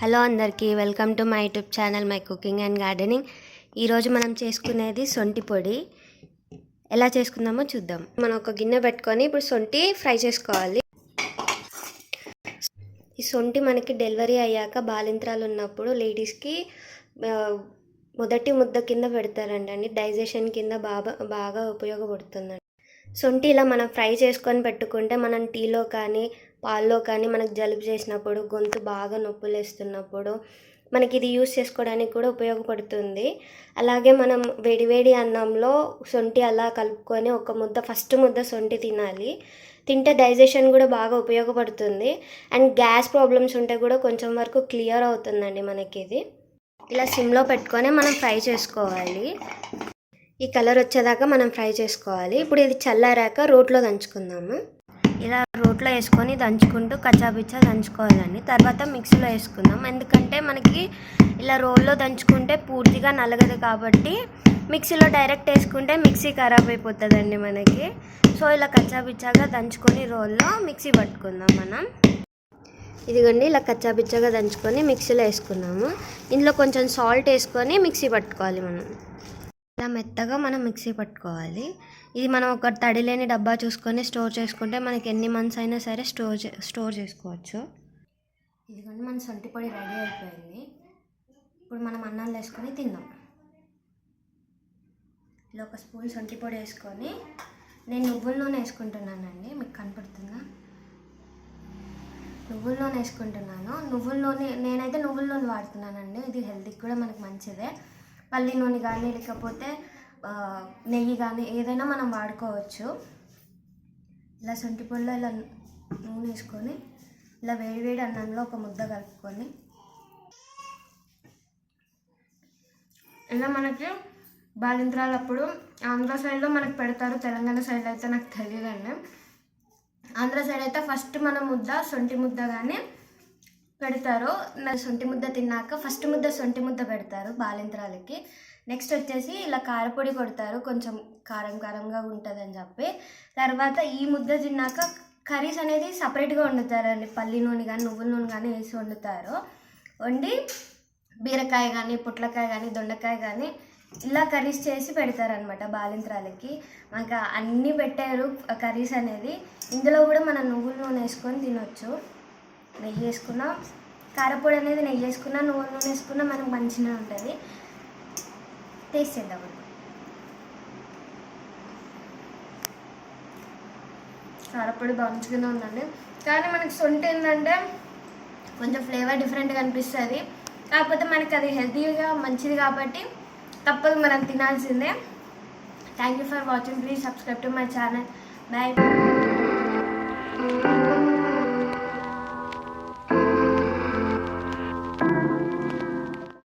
Hello అందరికీ welcome to my YouTube channel my cooking and gardening. ఈరోజు మనం చేసుకునేది సొంటి పొడి. ఎలా చేసుకుందామో చూద్దాం. మనం ఒక గిన్నె పెట్టుకొని ఇప్పుడు సొంటి ఫ్రై చేసుకోవాలి. ఈ సొంటి మనకి డెలివరీ అయ్యాక బాలింత్రాలు ఉన్నప్పుడు లేడీస్కి మొదటి ముద్ద కింద పెడతారండి. అండి డైజెషన్ కింద బాగా బాగా ఉపయోగపడుతుందండి. సొంటి ఇలా మనం ఫ్రై చేసుకొని పెట్టుకుంటే మనం టీలో కానీ పాల్లో కానీ మనకు జలుబు చేసినప్పుడు గొంతు బాగా నొప్పులు వేస్తున్నప్పుడు మనకి ఇది యూస్ చేసుకోవడానికి కూడా ఉపయోగపడుతుంది. అలాగే మనం వేడివేడి అన్నంలో సొంటి అలా కలుపుకొని ఒక ముద్ద ఫస్ట్ ముద్ద సొంటి తినాలి. తింటే డైజెషన్ కూడా బాగా ఉపయోగపడుతుంది. అండ్ గ్యాస్ ప్రాబ్లమ్స్ ఉంటే కూడా కొంచెం వరకు క్లియర్ అవుతుందండి మనకి ఇది. ఇలా సిమ్లో పెట్టుకొని మనం ఫ్రై చేసుకోవాలి. ఈ కలర్ వచ్చేదాకా మనం ఫ్రై చేసుకోవాలి. ఇప్పుడు ఇది చల్లారాక రోట్లో దంచుకుందాము. ఇలా రోట్లో వేసుకొని దంచుకుంటూ కచ్చాపిచ్చా దంచుకోవాలండి. తర్వాత మిక్సీలో వేసుకుందాం. ఎందుకంటే మనకి ఇలా రోల్లో దంచుకుంటే పూర్తిగా నలగదు కాబట్టి మిక్సీలో డైరెక్ట్ వేసుకుంటే మిక్సీ ఖరాబ్ అయిపోతుందండి మనకి. సో ఇలా కచ్చాపిచ్చాగా దంచుకొని రోల్లో మిక్సీ పట్టుకుందాం మనం. ఇదిగోండి ఇలా కచ్చాపిచ్చాగా దంచుకొని మిక్సీలో వేసుకున్నాము. ఇందులో కొంచెం సాల్ట్ వేసుకొని మిక్సీ పట్టుకోవాలి మనం. ఇలా మెత్తగా మనం మిక్సీ పట్టుకోవాలి. ఇది మనం ఒక తడి లేని డబ్బా చూసుకొని స్టోర్ చేసుకుంటే మనకి ఎన్ని మంత్స్ అయినా సరే స్టోర్ చే స్టోర్ చేసుకోవచ్చు. ఇదిగోండి మన సొంటి పొడి రెడీ అయిపోయింది. ఇప్పుడు మనం అన్నాలు వేసుకొని తిందాం. ఇలా ఒక స్పూన్ సొంటి పొడి వేసుకొని నేను నువ్వుల నూనె వేసుకుంటున్నానండి. మీకు కనపడుతుందా? నువ్వుల నూనె వేసుకుంటున్నాను. నువ్వుల నూనె నేనైతే నువ్వుల నూనె వాడుతున్నానండి. ఇది హెల్త్కి కూడా మనకు మంచిదే. పల్లి నూనె కానీ లేకపోతే నెయ్యి కానీ ఏదైనా మనం వాడుకోవచ్చు. ఇలా సొంటి పొడిలో ఇలా నూనె వేసుకొని ఇలా వేడివేడి అన్నంలో ఒక ముద్ద కలుపుకొని. ఇలా మనకి బాలింత్రాలు అప్పుడు ఆంధ్ర సైడ్లో మనకు పెడతారు తెలంగాణ సైడ్ అయితే నాకు తెలియదండి. ఆంధ్ర సైడ్ అయితే ఫస్ట్ మన ముద్ద సొంటి ముద్ద కానీ పెడతారు నా సొంటి ముద్ద తిన్నాక ఫస్ట్ ముద్ద సొంటి ముద్ద పెడతారు బాలింత్రాలకి. నెక్స్ట్ వచ్చేసి ఇలా కారపొడి కొడతారు కొంచెం కారం కారంగా ఉంటుందని చెప్పి. తర్వాత ఈ ముద్ద తిన్నాక కర్రీస్ అనేది సపరేట్గా వండుతారండి. పల్లి నూనె కానీ నువ్వుల నూనె కానీ వేసి వండుతారు. వండి బీరకాయ కానీ పొట్లకాయ కానీ దొండకాయ కానీ ఇలా కర్రీస్ చేసి పెడతారనమాట బాలింత్రాలకి. మనకు అన్నీ పెట్టారు కర్రీస్ అనేది. ఇందులో కూడా మనం నువ్వుల నూనె వేసుకొని తినొచ్చు. నెయ్యి వేసుకున్నాం. కారపొడి అనేది నెయ్యి వేసుకున్నా నువ్వు నూనె వేసుకున్నా మనకు మంచిగా ఉంటుంది. టేస్ట్ చేద్దాం కారపొడి మంచిగానే ఉందండి. కానీ మనకి సొంట ఏంటంటే కొంచెం ఫ్లేవర్ డిఫరెంట్గా అనిపిస్తుంది. కాకపోతే మనకి అది హెల్తీగా మంచిది కాబట్టి తప్పదు మనం తినాల్సిందే. Thank you for watching please subscribe to my channel bye